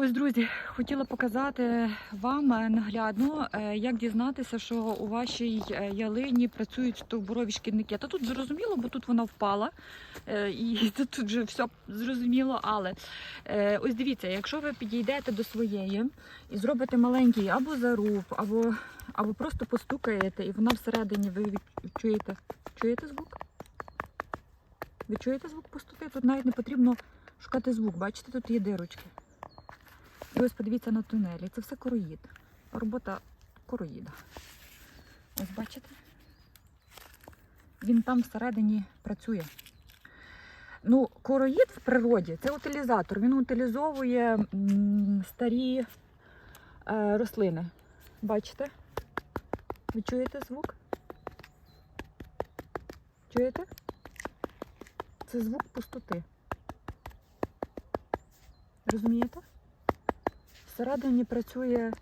Ось, друзі, хотіла показати вам наглядно, е, як дізнатися, що у вашій е, ялині працюють стовбурові шкідники. Та тут зрозуміло, бо тут вона впала, е, і тут вже все зрозуміло. Але ось дивіться, якщо ви підійдете до своєї і зробите маленький або заруб, або, або просто постукаєте, і вона всередині ви від- чуєте, чуєте звук? Ви чуєте звук пустоти? Тут навіть не потрібно шукати звук. Бачите, тут є дирочки. І ось подивіться на тунелі. Це все короїд. Робота короїда. Ось бачите? Він там всередині працює. Ну, короїд в природі це утилізатор. Він утилізовує старі е, рослини. Бачите? Ви чуєте звук? Чуєте? Це звук пустоти. Розумієте? Всередині працює,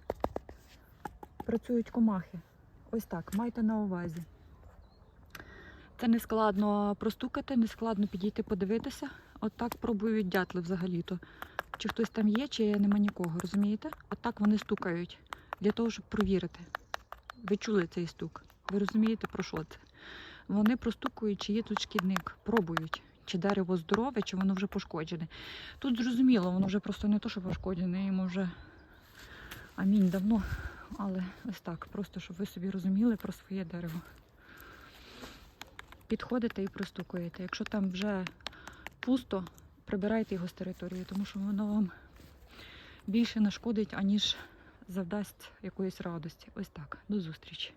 працюють комахи. Ось так, майте на увазі. Це не складно простукати, не складно підійти подивитися. От так пробують дятли взагалі-то. Чи хтось там є, чи нема нікого, розумієте? От так вони стукають для того, щоб провірити. Ви чули цей стук? Ви розумієте, про що це? Вони простукують, чи є тут шкідник, пробують, чи дерево здорове, чи воно вже пошкоджене. Тут зрозуміло, воно вже просто не то, що пошкоджене, йому вже амінь давно. Але ось так, просто щоб ви собі розуміли про своє дерево. Підходите і простукуєте. Якщо там вже пусто, прибирайте його з території, тому що воно вам більше нашкодить, аніж завдасть якоїсь радості. Ось так. До зустрічі.